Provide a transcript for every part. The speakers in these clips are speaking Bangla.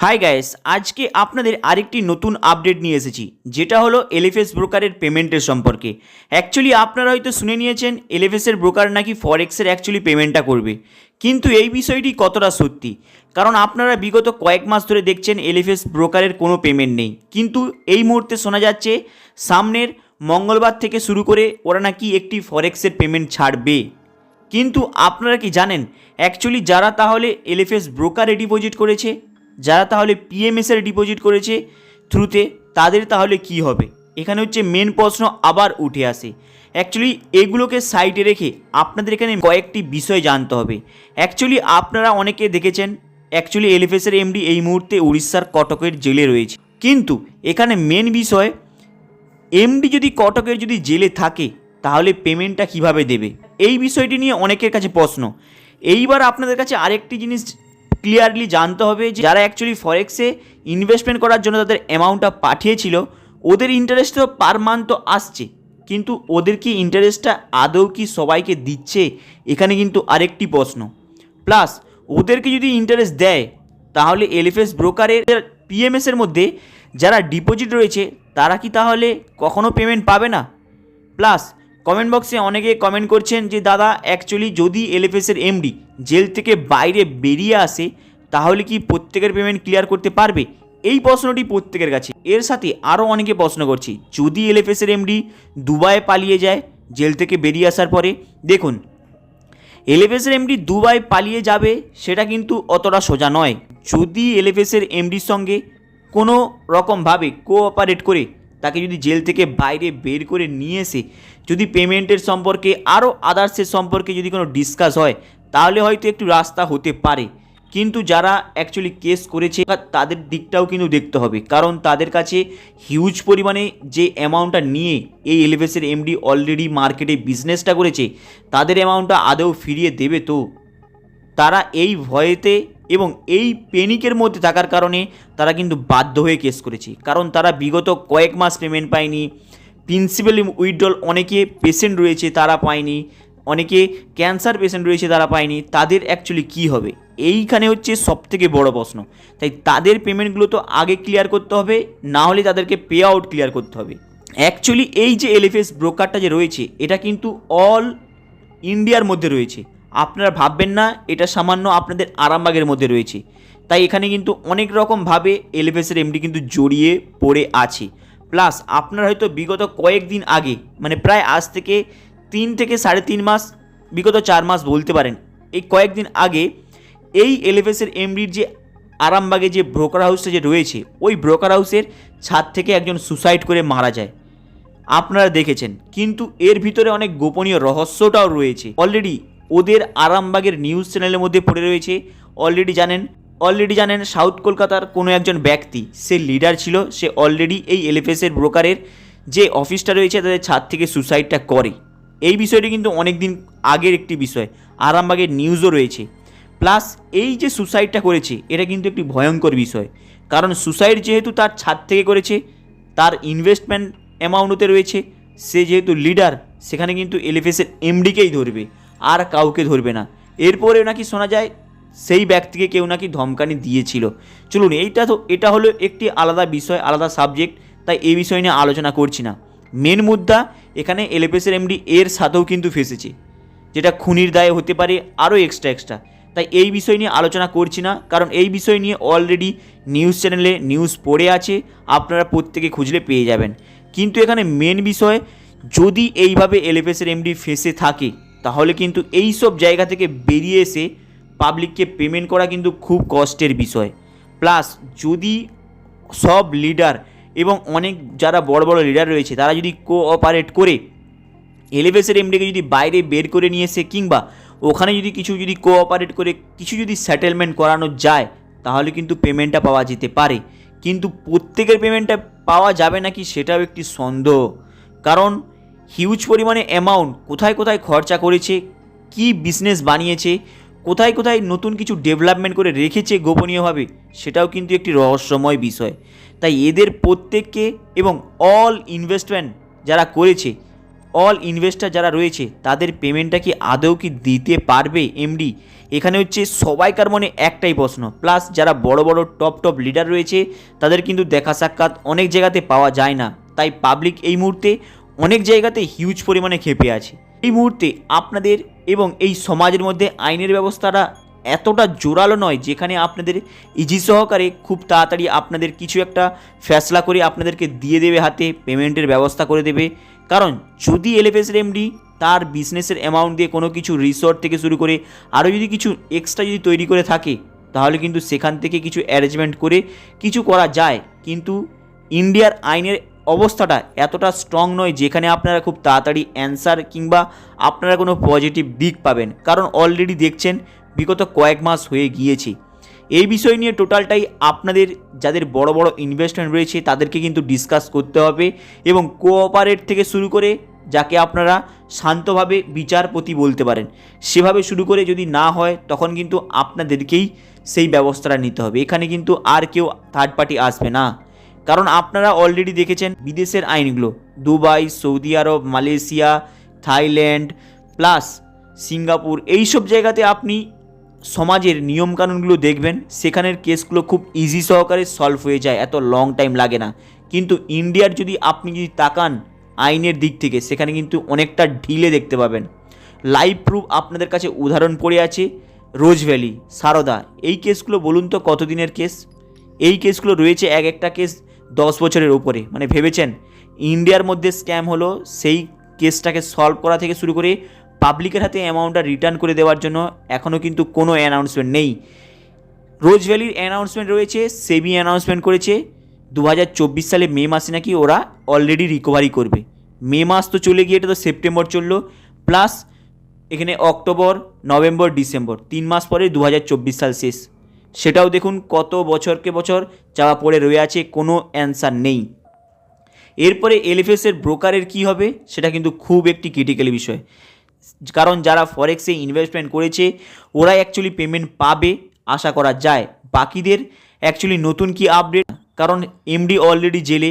হাই গাইস আজকে আপনাদের আরেকটি নতুন আপডেট নিয়ে এসেছি, যেটা হলো এলএফএস ব্রোকারের পেমেন্টের সম্পর্কে। অ্যাকচুয়ালি আপনারা হয়তো শুনে নিয়েছেন এলএফএসের ব্রোকার নাকি ফরেক্সের অ্যাকচুয়ালি পেমেন্টটা করবে। কিন্তু এই বিষয়টি কতটা সত্যি? কারণ আপনারা বিগত কয়েক মাস ধরে দেখছেন এলএফএস ব্রোকারের কোনো পেমেন্ট নেই। কিন্তু এই মুহূর্তে শোনা যাচ্ছে, সামনের মঙ্গলবার থেকে শুরু করে ওরা নাকি একটি ফরেক্সের পেমেন্ট ছাড়বে। কিন্তু আপনারা কি জানেন? অ্যাকচুয়ালি যারা তাহলে এলএফএস ব্রোকারে ডিপোজিট করেছে যারা তাহলে পিএমএসের ডিপোজিট করেছে থ্রুতে তাদের তাহলে কি হবে? এখানে হচ্ছে মেন প্রশ্ন আবার উঠে আসে। অ্যাকচুয়ালি এগুলোকে সাইডে রেখে আপনাদের এখানে কয়েকটি বিষয় জানতে হবে। অ্যাকচুয়ালি আপনারা অনেকে দেখেছেন অ্যাকচুয়ালি এলএফএসের এমডি এই মুহূর্তে উড়িষ্যার কটকের জেলে রয়েছে। কিন্তু এখানে মেন বিষয় এমডি যদি কটকের যদি জেলে থাকে, তাহলে পেমেন্টটা কীভাবে দেবে? এই বিষয়টি নিয়ে অনেকের কাছে প্রশ্ন। এইবার আপনাদের কাছে আরেকটি জিনিস ক্লিয়ারলি জানতে হবে যে যারা অ্যাকচুয়ালি ফরেক্সে ইনভেস্টমেন্ট করার জন্য তাদের অ্যামাউন্টটা পাঠিয়েছিল, ওদের ইন্টারেস্ট তো পার মান্থ তো আসছে, কিন্তু ওদের কি ইন্টারেস্টটা আদৌ কি সবাইকে দিচ্ছে? এখানে কিন্তু আরেকটি প্রশ্ন। প্লাস ওদেরকে যদি ইন্টারেস্ট দেয়, তাহলে এলএফএস ব্রোকারের পিএমএসের মধ্যে যারা ডিপোজিট রয়েছে, তারা কি তাহলে কখনো পেমেন্ট পাবে না? প্লাস কমেন্ট বক্সে অনেকে কমেন্ট করছেন যে, দাদা অ্যাকচুয়ালি যদি এলএফএসের এমডি জেল থেকে বাইরে বেরিয়ে আসে, তাহলে কি প্রত্যেকের পেমেন্ট ক্লিয়ার করতে পারবে? এই প্রশ্নটি প্রত্যেকের কাছে। এর সাথে আরও অনেকে প্রশ্ন করছি, যদি এলএফএসের এমডি দুবাইয়ে পালিয়ে যায় জেল থেকে বেরিয়ে আসার পরে? দেখুন, এলএফএসের এমডি দুবাই পালিয়ে যাবে সেটা কিন্তু অতটা সোজা নয়। যদি এলএফএসের এমডির সঙ্গে কোনো রকমভাবে কোঅপারেট করে তাকে যদি জেল থেকে বাইরে বের করে নিয়ে এসে যদি পেমেন্টের সম্পর্কে আরও আদার্সের সম্পর্কে যদি কোনো ডিসকাস হয়, তাহলে হয়তো একটু রাস্তা হতে পারে। কিন্তু যারা অ্যাকচুয়ালি কেস করেছে, তাদের দিকটাও কিন্তু দেখতে হবে। কারণ তাদের কাছে হিউজ পরিমাণে যে অ্যামাউন্টটা নিয়ে এই এলিভেসের এমডি অলরেডি মার্কেটে বিজনেসটা করেছে, তাদের অ্যামাউন্টটা আদৌ ফিরিয়ে দেবে তো? তারা এই ভয়েতে এবং এই পেনিকের মধ্যে থাকার কারণে তারা কিন্তু বাধ্য হয়ে কেস করেছে। কারণ তারা বিগত কয়েক মাস পেমেন্ট পায়নি। প্রিন্সিপাল উইথড্রল অনেকে পেশেন্ট রয়েছে, তারা পায়নি। অনেকে ক্যান্সার পেশেন্ট রয়েছে, তারা পায়নি। তাদের অ্যাকচুয়ালি কী হবে? এইখানে হচ্ছে সবথেকে বড় প্রশ্ন। তাই তাদের পেমেন্টগুলো তো আগে ক্লিয়ার করতে হবে, না হলে তাদেরকে পে আউট ক্লিয়ার করতে হবে। অ্যাকচুয়ালি এই যে এলএফএস ব্রোকারটা যে রয়েছে, এটা কিন্তু অল ইন্ডিয়ার মধ্যে রয়েছে। আপনারা ভাববেন না, এটা সামান্য আপনাদের আরামবাগের মধ্যে রয়েছে। তাই এখানে কিন্তু অনেক রকমভাবে এলএফএসের এমডি কিন্তু জড়িয়ে পড়ে আছে। প্লাস আপনারা হয়তো বিগত কয়েকদিন আগে মানে প্রায় আজ থেকে তিন থেকে সাড়ে তিন মাস, বিগত চার মাস বলতে পারেন, এই কয়েকদিন আগে এই এলএফএসের এমডির যে আরামবাগে যে ব্রোকার হাউসটা যে রয়েছে, ওই ব্রোকার হাউসের ছাদ থেকে একজন সুসাইড করে মারা যায়। আপনারা দেখেছেন, কিন্তু এর ভিতরে অনেক গোপনীয় রহস্যটাও রয়েছে। অলরেডি ওদের আরামবাগের নিউজ চ্যানেলের মধ্যে পড়ে রয়েছে। অলরেডি জানেন অলরেডি জানেন সাউথ কলকাতার কোনো একজন ব্যক্তি, সে লিডার ছিল, সে অলরেডি এই এলএফএসের ব্রোকারের যে অফিসটা রয়েছে, তাদের ছাদ থেকে সুসাইডটা করে। এই বিষয়টি কিন্তু অনেক দিন আগের একটি বিষয়, আরামবাগের নিউজও রয়েছে। প্লাস এই যে সুসাইডটা করেছে, এটা কিন্তু একটি ভয়ঙ্কর বিষয়। কারণ সুসাইড যেহেতু তার ছাদ থেকে করেছে, তার ইনভেস্টমেন্ট অ্যামাউন্টতে রয়েছে, সে যেহেতু লিডার সেখানে কিন্তু এলএফএসের এমডিকেই ধরবে। আর কাউকে ধরবে না। এরপরে নাকি শোনা যায়, সেই ব্যক্তিকে কেউ নাকি ধমকানি দিয়েছিল। চলুন, এইটা তো এটা হলো একটি আলাদা বিষয়, আলাদা সাবজেক্ট তাই এই বিষয় নিয়ে আলোচনা করছি না। মেন মুদ্রা, এখানে এলএফএসের এমডি এর সাথেও কিন্তু ফেসেছে, যেটা খুনির দায়ে হতে পারে আরও এক্সট্রা এক্সট্রা তাই এই বিষয় নিয়ে আলোচনা করছি না, কারণ এই বিষয় নিয়ে অলরেডি নিউজ চ্যানেলে নিউজ পড়ে আছে, আপনারা প্রত্যেকে খুঁজলে পেয়ে যাবেন। কিন্তু এখানে মেন বিষয়, যদি এইভাবে এলএফএসের এমডি ফেসে থাকে তাহলে কিন্তু এই সব জায়গা থেকে বেরিয়ে এসে পাবলিককে পেমেন্ট করা কিন্তু খুব কষ্টের বিষয়। প্লাস যদি সব লিডার এবং অনেক যারা বড় বড় লিডার রয়েছে, তারা যদি কোঅপারেট করে এলিভেসের এমডিকে যদি বাইরে বের করে নিয়ে এসে কিংবা ওখানে যদি কিছু যদি কোঅপারেট করে, কিছু যদি সেটেলমেন্ট করানো যায়, তাহলে কিন্তু পেমেন্টটা পাওয়া যেতে পারে। কিন্তু প্রত্যেকের পেমেন্টটা পাওয়া যাবে নাকি সেটাও একটি সন্দেহ। কারণ হিউজ পরিমাণে অ্যামাউন্ট কোথায় কোথায় খরচা করেছে, কি বিজনেস বানিয়েছে, কোথায় কোথায় নতুন কিছু ডেভেলপমেন্ট করে রেখেছে গোপনীয়ভাবে, সেটাও কিন্তু একটি রহস্যময় বিষয়। তাই এদের প্রত্যেককে এবং অল ইনভেস্টমেন্ট যারা করেছে অল ইনভেস্টার যারা রয়েছে, তাদের পেমেন্টটা কি আদৌ কি দিতে পারবে এমডি এখানে হচ্ছে সবাইকার মনে একটাই প্রশ্ন। প্লাস যারা বড় বড় টপ টপ লিডার রয়েছে, তাদের কিন্তু দেখা সাক্ষাৎ অনেক জায়গাতে পাওয়া যায় না। তাই পাবলিক এই মুহূর্তে অনেক জায়গাতে হিউজ পরিমাণে খেপে আছে। এই মুহূর্তে আপনাদের এবং এই সমাজের মধ্যে আইনের ব্যবস্থাটা এতটা জোরালো নয়, যেখানে আপনাদের ইজি সহকারে খুব তাড়াতাড়ি আপনাদের কিছু একটা ফ্যাসলা করে আপনাদেরকে দিয়ে দেবে হাতে, পেমেন্টের ব্যবস্থা করে দেবে। কারণ যদি এলএফএসের এমডি তার বিজনেসের অ্যামাউন্ট দিয়ে কোনো কিছু রিসর্ট থেকে শুরু করে আরও যদি কিছু এক্সট্রা যদি তৈরি করে থাকে, তাহলে কিন্তু সেখান থেকে কিছু অ্যারেঞ্জমেন্ট করে কিছু করা যায়। কিন্তু ইন্ডিয়ার আইনের অবস্থাটা এতটা স্ট্রং নয় যেখানে আপনারা খুব তাড়াতাড়ি অ্যান্সার কিংবা আপনারা কোনো পজিটিভ দিক পাবেন। কারণ অলরেডি দেখছেন, বিগত কয়েক মাস হয়ে গিয়েছে। এই বিষয় নিয়ে টোটালটাই আপনাদের, যাদের বড় বড় ইনভেস্টমেন্ট রয়েছে, তাদেরকে কিন্তু ডিসকাস করতে হবে এবং কোঅপারেট থেকে শুরু করে যাকে আপনারা শান্তভাবে বিচারপতি বলতে পারেন, সেভাবে শুরু করে যদি না হয়, তখন কিন্তু আপনাদেরকেই সেই ব্যবস্থাটা নিতে হবে। এখানে কিন্তু আর কেউ থার্ড পার্টি আসবে না। কারণ আপনারা অলরেডি দেখেছেন বিদেশের আইনগুলো। Dubai, Saudi Arab, Malaysia, Thailand, plus Singapore এই সব জায়গাতে আপনি সমাজের নিয়মকানুনগুলো দেখবেন, সেখানের কেসগুলো খুব ইজি সহকারে সলভ হয়ে যায়, এত লং টাইম লাগে না। কিন্তু ইন্ডিয়ার যদি আপনি যদি তাকান আইনের দিক থেকে, সেখানে কিন্তু অনেকটা ঢিলে দেখতে পাবেন। লাইভ প্রুফ আপনাদের কাছে উদাহরণ পড়ে আছে, রোজ ভ্যালি, সারদা, এই কেসগুলো বলুন তো কতদিনের কেস? এই কেসগুলো রয়েছে এক একটা কেস দশ বছরের ওপরে মানে ভেবেছেন, ইন্ডিয়ার মধ্যে স্ক্যাম হলো, সেই কেসটাকে সলভ করা থেকে শুরু করে পাবলিকের হাতে অ্যামাউন্টটা রিটার্ন করে দেওয়ার জন্য এখনও কিন্তু কোনো অ্যানাউন্সমেন্ট নেই। রোজ ভ্যালির অ্যানাউন্সমেন্ট রয়েছে, সেবি অ্যানাউন্সমেন্ট করেছে। দু হাজার চব্বিশ সালে মে মাসে নাকি ওরা অলরেডি রিকভারি করবে। মে মাস তো চলে গিয়ে এটা তো সেপ্টেম্বর চলল প্লাস এখানে অক্টোবর, নভেম্বর, ডিসেম্বর, তিন মাস পরে দু হাজার চব্বিশ সাল শেষ। সেটাও দেখুন কত বছরকে বছর চাওয়া পড়ে রয়ে আছে, কোনো অ্যান্সার নেই। এরপরে এলএফএসের ব্রোকারের কি হবে, সেটা কিন্তু খুব একটি ক্রিটিক্যাল বিষয়। কারণ যারা ফরেক্সে ইনভেস্টমেন্ট করেছে, ওরাই অ্যাকচুয়ালি পেমেন্ট পাবে, আশা করা যায়। বাকিদের অ্যাকচুয়ালি নতুন কি আপডেট কারণ এমডি অলরেডি জেলে।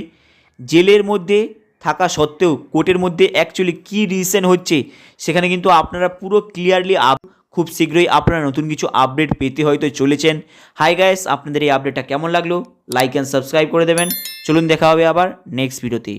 জেলের মধ্যে থাকা সত্ত্বেও কোর্টের মধ্যে অ্যাকচুয়ালি কী ডিসিশন হচ্ছে, সেখানে কিন্তু আপনারা পুরো ক্লিয়ারলি আপ খুব শীঘ্রই আপনারা নতুন কিছু আপডেট পেতে হয়তো চলেছেন। হাই গাইস আপনাদের এই আপডেটটা কেমন লাগল? লাইক অ্যান্ড সাবস্ক্রাইব করে দেবেন। চলুন দেখা হবে আবার নেক্সট ভিডিওতে